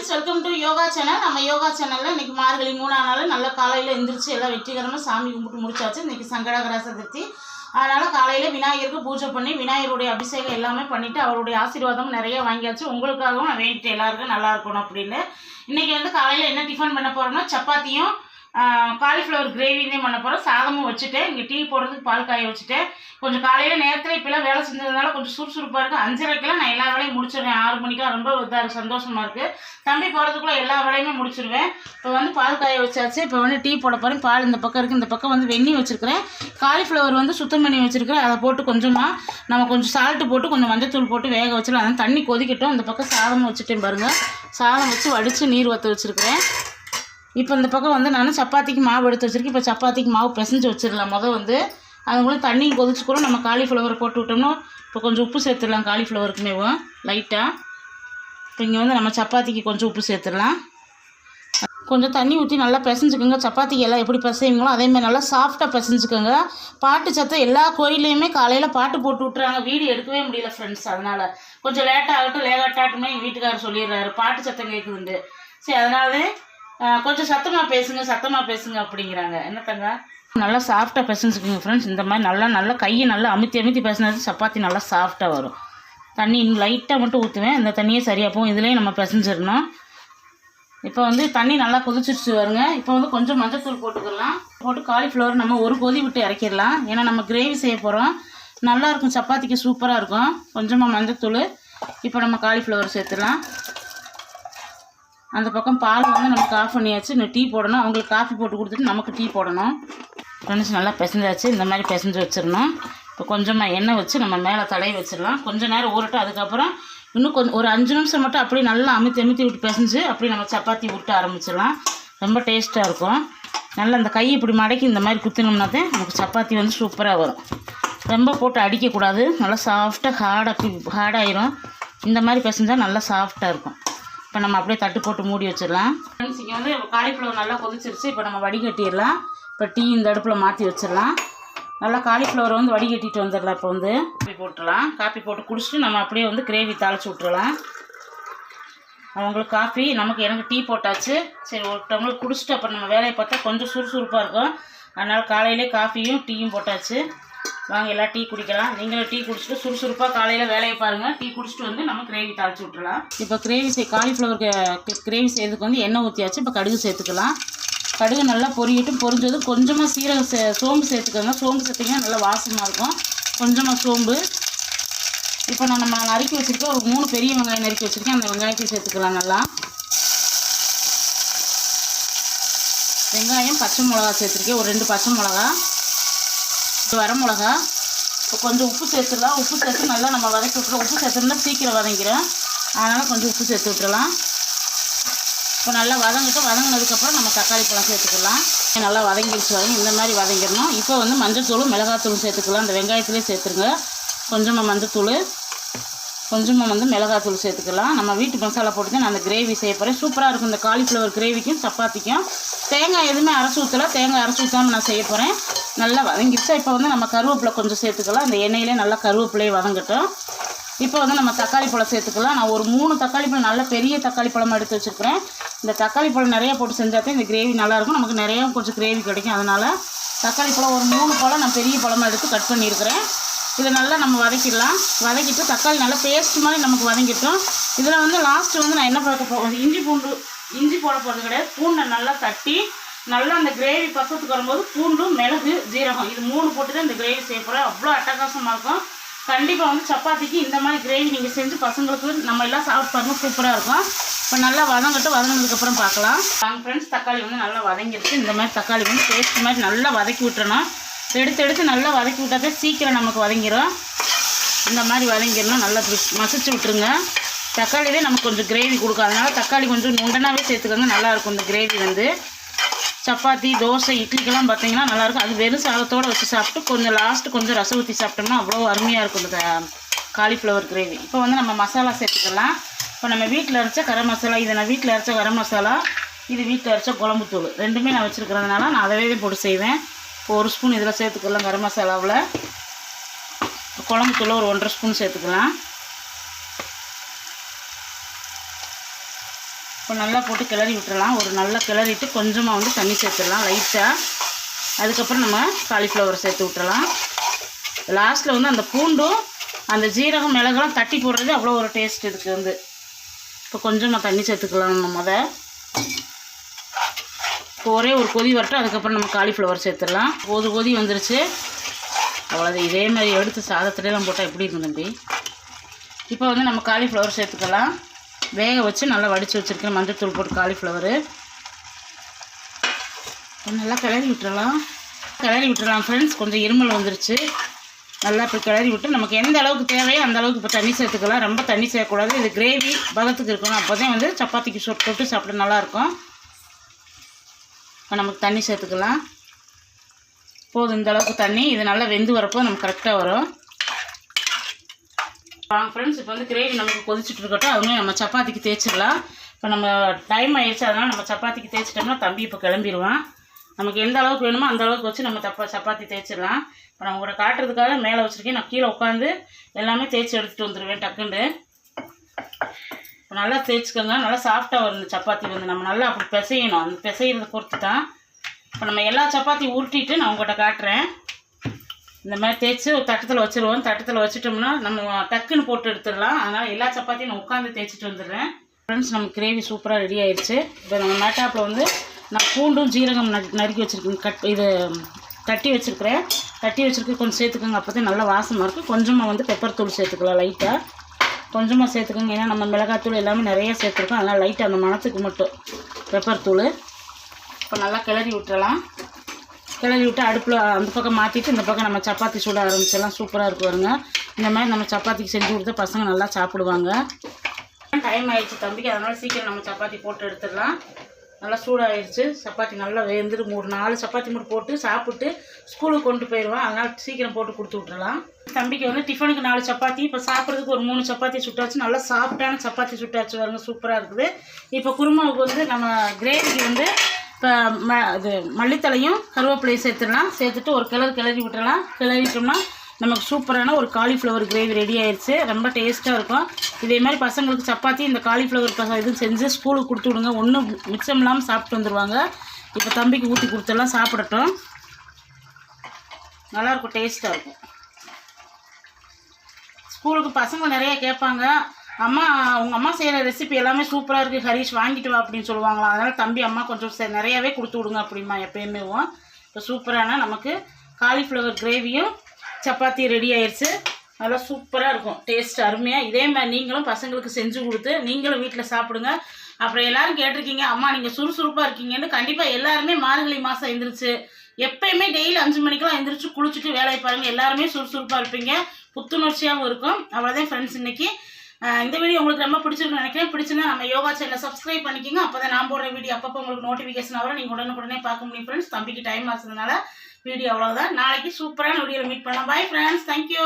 Friends welcome to yoga channel நம்ம யோகா சேனலில் இன்னைக்கு மார்கழி மூணாம் நாள் நல்ல காலையில் எந்திரிச்சு எல்லாம் வெற்றிகரமாக சாமி கும்பிட்டு முடிச்சாச்சு. இன்றைக்கி சங்கடகர சதுர்த்தி அதனால் காலையில் விநாயகருக்கு பூஜை பண்ணி விநாயகருடைய அபிஷேகம் எல்லாமே பண்ணிவிட்டு அவருடைய ஆசீர்வாதம் நிறைய வாங்கியாச்சு. உங்களுக்காகவும் நான் வேண்டிட்டு எல்லாருக்கும் நல்லா இருக்கணும் அப்படின்னு. இன்றைக்கி வந்து காலையில் என்ன டிஃபன் பண்ண போகிறோம்னா சப்பாத்தியும் காலிஃப்ளவர் கிரேவியுமே பண்ண போகிறோம் சாதமும் வச்சுட்டேன். இங்கே டீ போடுறதுக்கு பால் காய வச்சுட்டேன். கொஞ்சம் காலையில் நேரத்தில் இப்போலாம் வேலை செஞ்சதுனால கொஞ்சம் சுறுசுறுப்பாக இருக்குது அஞ்சரைக்கெல்லாம் நான் எல்லா வேலையும் முடிச்சிடுவேன் ஆறு மணிக்கெல்லாம் ரொம்ப இதாக இருக்குது சந்தோஷமாக இருக்குது தம்பி போகிறதுக்குள்ளே எல்லா வேலையுமே முடிச்சிடுவேன் இப்போ வந்து பால் காய வச்சாச்சு. இப்போ வந்து டீ போட போகிறேன் பால் இந்த பக்கம் இருக்குது இந்த பக்கம் வந்து வெந்நி வச்சுருக்கிறேன். காலிஃப்ளவர் வந்து சுத்தம் பண்ணி வச்சுருக்கிறேன். அதை போட்டு கொஞ்சமாக நம்ம கொஞ்சம் சால்ட்டு போட்டு கொஞ்சம் மஞ்சத்தூள் போட்டு வேக வச்சிடலாம். அதான் தண்ணி கொதிக்கட்டும். அந்த பக்கம் சாதம் வச்சுட்டேன் பாருங்கள் சாதம் வச்சு வடித்து நீர் வற்ற வச்சுருக்கிறேன். இப்போ இந்த பக்கம் வந்து நான் சப்பாத்திக்கு மாவு எடுத்து வச்சுருக்கேன். இப்போ சப்பாத்திக்கு மாவு பிசைஞ்சு வச்சிடலாம். முதல் வந்து அதுக்குள்ளே தண்ணி கொதிச்சு கூட நம்ம காலிஃப்ளவரை போட்டு விட்டோம்னா இப்போ கொஞ்சம் உப்பு சேர்த்துடலாம் காலிஃப்ளவருக்குமேவும் லைட்டாக இப்போ இங்கே வந்து நம்ம சப்பாத்திக்கு கொஞ்சம் உப்பு சேர்த்துடலாம். கொஞ்சம் தண்ணி ஊற்றி நல்லா பிசைஞ்சுக்கோங்க. சப்பாத்திக்கு எல்லாம் எப்படி பிசைவீங்களோ அதேமாதிரி நல்லா சாஃப்டாக பிசைஞ்சுக்கோங்க. பாட்டு சத்தம் எல்லா கோயிலையுமே காலையில் பாட்டு போட்டு விட்றாங்க வீடியோ எடுக்கவே முடியல ஃப்ரெண்ட்ஸ் அதனால் கொஞ்சம் லேட்டாகட்டும் லேட்டாகட்டுமே எங்கள் வீட்டுக்காரர் சொல்லிடுறாரு. பாட்டு சத்தம் கேட்குதுண்டு சரி அதனாலே கொஞ்சம் சத்தமாக பேசுங்க சத்தமாக பேசுங்க அப்படிங்கிறாங்க. என்ன தங்க? நல்லா சாஃப்டாக பிசைஞ்சுக்குங்க ஃப்ரெண்ட்ஸ் இந்த மாதிரி நல்லா நல்லா கையை நல்லா அமுத்தி அமுத்தி பிசைஞ்சது சப்பாத்தி நல்லா சாஃப்டாக வரும். தண்ணி இன்னும் லைட்டாக மட்டும் ஊற்றுவேன் இந்த தண்ணியே சரியாக போகும். இதுலேயும் நம்ம பிசைஞ்சிடணும். இப்போ வந்து தண்ணி நல்லா கொதிச்சிருச்சு வருங்க இப்போ வந்து கொஞ்சம் மஞ்சத்தூள் போட்டுக்கலாம். போட்டு காலிஃப்ளவர் நம்ம ஒரு கொதி விட்டு இறக்கிடலாம். ஏன்னா நம்ம கிரேவி செய்ய போகிறோம் நல்லா இருக்கும். சப்பாத்திக்கு சூப்பராக இருக்கும். கொஞ்சமாக மஞ்சத்தூள் இப்போ நம்ம காலிஃப்ளவர் சேர்த்துடலாம். அந்த பக்கம் பால் வந்து நமக்கு ஆஃப் பண்ணியாச்சு. இன்னும் டீ போடணும். அவங்களுக்கு காஃபி போட்டு கொடுத்துட்டு நமக்கு டீ போடணும். ஃப்ரெண்ட்ஸ் நல்லா பிசைஞ்சாச்சு. இந்த மாதிரி பிசைஞ்சு வச்சிடணும். இப்போ கொஞ்சமாக எண்ணெய் வச்சு நம்ம மேலே தடவி வச்சிடலாம். கொஞ்ச நேரம் ஊறட்டும். அதுக்கப்புறம் இன்னும் கொஞ்சம் ஒரு அஞ்சு நிமிஷம் மட்டும் அப்படியே நல்லா அமுத்தி அமுத்தி விட்டு பிசைஞ்சு அப்படியே நம்ம சப்பாத்தி விட்டு ஆரம்பிச்சிடலாம். ரொம்ப டேஸ்ட்டாக இருக்கும். நல்லா அந்த கை இப்படி மடக்கி இந்த மாதிரி குத்தினோம்னா தான் நமக்கு சப்பாத்தி வந்து சூப்பராக வரும். ரொம்ப போட்டு அடிக்கக்கூடாது. நல்லா சாஃப்டாக ஹார்டாக ஹார்டாயிரும் இந்த மாதிரி பிசைஞ்சால் நல்லா சாஃப்டாக இருக்கும். இப்போ நம்ம அப்படியே தட்டு போட்டு மூடி வச்சிடலாம். ஃப்ரெண்ட்ஸ் இங்கே வந்து காலிஃப்ளவர் நல்லா கொதிச்சிருச்சு. இப்போ நம்ம வடிகட்டிடலாம். இப்போ டீ இந்த அடுப்பில் மாற்றி வச்சிடலாம். நல்லா காலிஃப்ளவர் வந்து வடிகட்டிட்டு வந்துடலாம் இப்போ வந்து. காப்பி போட்டுடலாம். காப்பி போட்டு குடிச்சிட்டு நம்ம அப்படியே வந்து கிரேவி தாளிச்சு விட்டுறலாம். அவங்களுக்கு காஃபி நமக்கு எனக்கு டீ போட்டாச்சு. சரி ஒரு குடிச்சிட்டு அப்புறம் நம்ம வேலையை பார்த்தா கொஞ்சம் சுறுசுறுப்பாக இருக்கும். அதனால் காலையிலே காஃபியும் டீயும் போட்டாச்சு. வாங்க எல்லாம் டீ குடிக்கலாம். நீங்களும் டீ குடிச்சிட்டு சுறுசுறுப்பாக காலையில் வேலையை பாருங்கள் டீ குடிச்சிட்டு வந்து நம்ம கிரேவி தாளிச்சு விட்டுலாம் இப்போ கிரேவி செய் காலிஃப்ளவருக்கு கிரேவி செய்யறதுக்கு வந்து எண்ணெய் ஊற்றியாச்சு இப்போ கடுகு சேர்த்துக்கலாம். கடுகு நல்லா பொரியட்டும் பொரிஞ்சதும் கொஞ்சமாக சீரகம் சே சோம்பு சேர்த்துக்கோங்க. சோம்பு சேர்த்திங்கன்னா நல்லா வாசமாக இருக்கும். கொஞ்சமாக சோம்பு. இப்போ நான் நம்ம நறுக்கி வச்சுருக்கோம் ஒரு மூணு பெரிய வெங்காயம் நறுக்கி வச்சுருக்கேன். அந்த வெங்காயத்தையும் சேர்த்துக்கலாம் நல்லா. வெங்காயம் பச்சை மிளகா சேர்த்துருக்கேன். ஒரு ரெண்டு பச்சை மிளகா. வர மிளகா இப்போ கொஞ்சம் உப்பு சேர்த்துடலாம். உப்பு சேர்த்து நல்லா நம்ம வதக்கி விட்றோம் உப்பு சேர்த்துருந்தா சீக்கிரம் வதங்கிறேன் அதனால் கொஞ்சம் உப்பு சேர்த்து விட்டுறலாம். இப்போ நல்லா வதங்கிட்டு வதங்கினதுக்கப்புறம் நம்ம தக்காளி பழம் சேர்த்துக்கலாம். நல்லா வதங்கிடுச்சு வதங்கி இந்த மாதிரி வதங்கிடணும். இப்போ வந்து மஞ்சத்தூள் மிளகாத்தூள் சேர்த்துக்கலாம். அந்த வெங்காயத்துலேயே சேர்த்துருங்க. கொஞ்சமாக மஞ்சத்தூள் கொஞ்சமாக வந்து மிளகாத்தூள் சேர்த்துக்கலாம். நம்ம வீட்டு மசாலா போட்டு தான் நான் அந்த கிரேவி செய்ய போகிறேன் சூப்பராக இருக்கும் இந்த காலிஃப்ளவர் கிரேவிக்கும் சப்பாத்திக்கும். தேங்காய் எதுவுமே அரைச்சி ஊற்றல தேங்காய் அரைச்சி ஊற்றாமல் நான் செய்ய போகிறேன் நல்லா வதங்கிடுச்சா இப்போ வந்து நம்ம கருவேப்பிலை கொஞ்சம் சேர்த்துக்கலாம். அந்த எண்ணெயிலே நல்லா கருவேப்பிலையே வதங்கட்டும். இப்போ வந்து நம்ம தக்காளி பழம் சேர்த்துக்கலாம். நான் ஒரு மூணு தக்காளி பழம் நல்ல பெரிய தக்காளி பழமாக எடுத்து வச்சுருக்கிறேன். இந்த தக்காளி பழம் நிறையா போட்டு செஞ்சால் இந்த கிரேவி நல்லாயிருக்கும் நமக்கு நிறையா கொஞ்சம் கிரேவி கிடைக்கும். அதனால் தக்காளி பழம் ஒரு மூணு பழம் நான் பெரிய பழமாக எடுத்து கட் பண்ணியிருக்கிறேன். இதை நல்லா நம்ம வதக்கிடலாம். வதக்கிட்டு தக்காளி நல்லா பேஸ்ட் மாதிரி நமக்கு வதங்கிட்டோம். இதில் வந்து லாஸ்ட்டு வந்து நான் என்ன பார்க்க போ இஞ்சி பூண்டு இஞ்சி போட போகிறது கிடையாது. பூண்டை நல்லா தட்டி நல்லா அந்த கிரேவி பசத்துக்கு வரும்போது பூண்டு மிளகு ஜீரகம் இது மூணு போட்டு தான் இந்த கிரேவி செய்ய போகிறேன் அவ்வளோ அட்டகாசமாக இருக்கும். கண்டிப்பாக வந்து சப்பாத்திக்கு இந்த மாதிரி கிரேவி நீங்கள் செஞ்சு பசங்களுக்கு நம்ம எல்லாம் சாப்பிட்டு பாருங்க சூப்பராக இருக்கும். இப்போ நல்லா வதங்கட்டும் வதங்கினதுக்கப்புறம் பார்க்கலாம். வாங்க ஃப்ரெண்ட்ஸ் தக்காளி வந்து நல்லா வதங்கிடுச்சு. இந்த மாதிரி தக்காளி வந்து பேஸ்ட் மாதிரி நல்லா வதக்கி விட்டுறணும். எடுத்து எடுத்து நல்லா வதக்கி விட்டாதே சீக்கிரம் நமக்கு வதங்கிடும் இந்த மாதிரி வதங்கிடணும் நல்லா மசிச்சு விட்டுருங்க. தக்காளிலே நமக்கு கொஞ்சம் கிரேவி கொடுக்கும். அதனால தக்காளி கொஞ்சம் நுண்டனாகவே சேர்த்துக்கோங்க. நல்லாயிருக்கும் இந்த கிரேவி வந்து. சப்பாத்தி தோசை இட்லிக்கெல்லாம் பார்த்தீங்கன்னா நல்லாயிருக்கும். அது வெறும் சாதத்தோடு வச்சு சாப்பிட்டு கொஞ்சம் லாஸ்ட்டு கொஞ்சம் ரசம் ஊற்றி சாப்பிட்டோம்னா அவ்வளோ அருமையாக இருக்கும் இந்த காலிஃப்ளவர் கிரேவி இப்போ வந்து நம்ம மசாலா சேர்த்துக்கலாம். இப்போ நம்ம வீட்டில் அரைச்ச கரம் மசாலா இது நான் வீட்டில் அரைச்ச கரம் மசாலா இது வீட்டில் அரைச்ச குழம்புத்தூள் ரெண்டுமே நான் வச்சுருக்கிறதுனால நான் அதவே போட்டு செய்வேன். இப்போ ஒரு ஸ்பூன் இதில் சேர்த்துக்கலாம் கரம் மசாலாவில். குழம்புத்தூள் ஒரு ஒன்றரை ஸ்பூன் சேர்த்துக்கலாம். இப்போ நல்லா போட்டு கிளறி விட்டுறலாம். ஒரு நல்லா கிளறிட்டு கொஞ்சமாக வந்து தண்ணி சேர்த்துடலாம் லைட்டாக அதுக்கப்புறம் நம்ம காலிஃப்ளவர் சேர்த்து விட்டுறலாம். லாஸ்ட்டில் வந்து அந்த பூண்டும் அந்த ஜீரகம் மிளகெல்லாம் தட்டி போடுறது அவ்வளோ ஒரு டேஸ்ட் இருக்குது வந்து. இப்போ கொஞ்சமாக தண்ணி சேர்த்துக்கலாம் நம்ம மொதல் இப்போ ஒரே ஒரு கொதி வரட்டும் அதுக்கப்புறம் நம்ம காலிஃப்ளவர் சேர்த்துடலாம். போது கொதி வந்துருச்சு. அவ்வளோதான் இதே மாதிரி எடுத்து சாதத்துலேலாம் போட்டால் எப்படி இருக்கும் தம்பி? இப்போ வந்து நம்ம காலிஃப்ளவர் சேர்த்துக்கலாம். வேக வச்சு நல்லா வடித்து வச்சுருக்கேன். மஞ்சத்தூள் போட்டு காலிஃப்ளவரு நல்லா கிளறி விட்டுறலாம். கிளறி விட்டுறலாம் ஃப்ரெண்ட்ஸ் கொஞ்சம் இருமல் வந்துருச்சு. நல்லா இப்போ கிளறி விட்டு நமக்கு எந்த அளவுக்கு தேவையோ அந்த அளவுக்கு இப்போ தண்ணி சேர்த்துக்கலாம். ரொம்ப தண்ணி சேர்க்கக்கூடாது. இது கிரேவி பதத்துக்கு இருக்கணும். அப்போ தான் வந்து சப்பாத்திக்கு சொட்டு தொட்டு சாப்பிட நல்லாயிருக்கும். இப்போ நமக்கு தண்ணி சேர்த்துக்கலாம். போதும் இந்த அளவுக்கு தண்ணி. இது நல்லா வெந்து வரப்போ நமக்கு கரெக்டாக வரும். வாங்க ஃப்ரெண்ட்ஸ் இப்போ வந்து கிரேவி நமக்கு கொதிச்சுட்டு இருக்கட்டும். அதுவுமே நம்ம சப்பாத்திக்கு தேய்ச்சிடலாம். இப்போ நம்ம டைம் ஆயிடுச்சு. அதனால் நம்ம சப்பாத்திக்கு தேய்ச்சிட்டோம்னா தம்பி இப்போ கிளம்பிடுவான். நமக்கு எந்த அளவுக்கு வேணுமோ அந்த அளவுக்கு வச்சு நம்ம தப்பா சப்பாத்தி தேய்ச்சிடலாம். இப்போ நான் கூட காட்டுறதுக்காக மேலே வச்சுருக்கேன். நான் கீழே உட்காந்து எல்லாமே தேய்ச்சி எடுத்துகிட்டு வந்துடுவேன் டக்குன்னு. இப்போ நல்லா தேய்ச்சிக்கோங்க. நல்லா சாஃப்டாக வரும் சப்பாத்தி வந்து. நம்ம நல்லா அப்படி பிசையணும். அந்த பிசைகிறத பொறுத்து தான் இப்போ நம்ம எல்லா சப்பாத்தி உருட்டிட்டு நான் உங்கள்கிட்ட காட்டுறேன். இந்த மாதிரி தேய்ச்சி ஒரு தட்டத்தில் வச்சுருவோம். தட்டத்தில் வச்சுட்டோம்னா நம்ம டக்குன்னு போட்டு எடுத்துடலாம். அதனால் எல்லா சப்பாத்தியும் நான் உட்காந்து தேய்ச்சிட்டு வந்துடுறேன். ஃப்ரெண்ட்ஸ் நம்ம கிரேவி சூப்பராக ரெடி ஆயிடுச்சு இப்போ நம்ம மேட்டாப்பில் வந்து நான் பூண்டும் ஜீரகம் நறுக்கி வச்சுருக்கேன். கட் இது தட்டி வச்சுருக்கிறேன். தட்டி வச்சுருக்கு கொஞ்சம் சேர்த்துக்கோங்க. அப்போ தான் நல்லா வாசமாக இருக்கும் கொஞ்சமாக வந்து பெப்பர் தூள் சேர்த்துக்கலாம் லைட்டாக கொஞ்சமாக சேர்த்துக்கோங்க. ஏன்னா நம்ம மிளகாத்தூள் எல்லாமே நிறைய சேர்த்துருக்கோம். அதனால் லைட்டாக அந்த மணத்துக்கு மட்டும் பெப்பர் தூள். இப்போ நல்லா கிளறி விட்டுறலாம். கிளறி விட்டு அடுப்பில் அந்த பக்கம் மாற்றிட்டு இந்த பக்கம் நம்ம சப்பாத்தி சுட ஆரம்பிச்செல்லாம் சூப்பராக இருக்கு வருங்க இந்த மாதிரி நம்ம சப்பாத்திக்கு செஞ்சு கொடுத்தா பசங்க நல்லா சாப்பிடுவாங்க. டைம் ஆயிடுச்சு தம்பிக்கு. அதனால் சீக்கிரம் நம்ம சப்பாத்தி போட்டு எடுத்துடலாம். நல்லா சூடாகிடுச்சு சப்பாத்தி நல்லா வெந்துட்டு மூணு நாலு சப்பாத்தி மட்டும் போட்டு சாப்பிட்டு ஸ்கூலுக்கு கொண்டு போயிடுவான். அதனால் சீக்கிரம் போட்டு கொடுத்து விட்றலாம் தம்பிக்கு வந்து டிஃபனுக்கு நாலு சப்பாத்தி. இப்போ சாப்பிட்றதுக்கு ஒரு மூணு சப்பாத்தி சுட்டாச்சு. நல்லா சாஃப்டான சப்பாத்தி சுட்டாச்சு வருங்க சூப்பராக இருக்குது. இப்போ குருமாவுக்கு வந்து நம்ம கிரேவிக்கு வந்து இப்போ ம இது மல்லித்தலையும் கருவேப்பிலையும் சேர்த்துடலாம். சேர்த்துட்டு ஒரு கிளறு கிளறி விட்டுடலாம். கிளறிட்டோம்னா நமக்கு சூப்பரான ஒரு காலிஃப்ளவர் கிரேவி ரெடி ஆயிடுச்சு ரொம்ப டேஸ்ட்டாக இருக்கும். இதே மாதிரி பசங்களுக்கு சப்பாத்தி இந்த காலிஃப்ளவர் பச இதுவும் செஞ்சு ஸ்கூலுக்கு கொடுத்து விடுங்க. ஒன்றும் மிச்சம் இல்லாமல் சாப்பிட்டு வந்துடுவாங்க இப்போ தம்பிக்கு ஊற்றி கொடுத்துடலாம் சாப்பிடட்டும். நல்லாயிருக்கும் டேஸ்ட்டாக இருக்கும். ஸ்கூலுக்கு பசங்க நிறையா கேட்பாங்க. அம்மா உங்கள் அம்மா செய்கிற ரெசிபி எல்லாமே சூப்பராக இருக்குது ஹரிஷ் வாங்கிட்டு வா அப்படின்னு சொல்லுவாங்களாம் அதனால் தம்பி அம்மா கொஞ்சம் நிறையாவே கொடுத்து விடுங்க அப்படிமா எப்பயுமேவும் இப்போ சூப்பரான நமக்கு காலிஃப்ளவர் கிரேவியும் சப்பாத்தி ரெடி ஆயிடுச்சு நல்லா சூப்பராக இருக்கும். டேஸ்ட் அருமையாக இதே மாதிரி நீங்களும் பசங்களுக்கு செஞ்சு கொடுத்து நீங்களும் வீட்டில் சாப்பிடுங்க. அப்புறம் எல்லாரும் கேட்டிருக்கீங்க அம்மா நீங்கள் சுறுசுறுப்பாக இருக்கீங்கன்னு. கண்டிப்பாக எல்லாருமே மார்கழி மாதம் எழுந்திரிச்சு எப்பயுமே டெய்லி அஞ்சு மணிக்கெல்லாம் எழுந்திரிச்சு குளிச்சுட்டு வேலையை பாருங்கள் எல்லாருமே சுறுசுறுப்பாக இருப்பீங்க. புத்துணர்ச்சியாகவும் இருக்கும். அவ்வளோதான் ஃப்ரெண்ட்ஸ் இன்றைக்கி இந்த வீடியோ உங்களுக்கு ரொம்ப பிடிச்சிருக்குன்னு நினைக்கிறேன். பிடிச்சிருந்தா நம்ம யோகா சேனலை சப்ஸ்கிரைப் பண்ணிக்கோங்க. அப்போ தான் நான் போடுற வீடியோ அப்பப்போ உங்களுக்கு நோட்டிஃபிகேஷன் வரும். நீங்கள் உடனுக்குடனே பார்க்க முடியும் ஃப்ரெண்ட்ஸ் தம்பிக்கு டைம் ஆச்சுறதுனால வீடியோ அவ்வளோதான் நாளைக்கு சூப்பரான வீடியோவில் மீட் பண்ணலாம். Bye friends thank you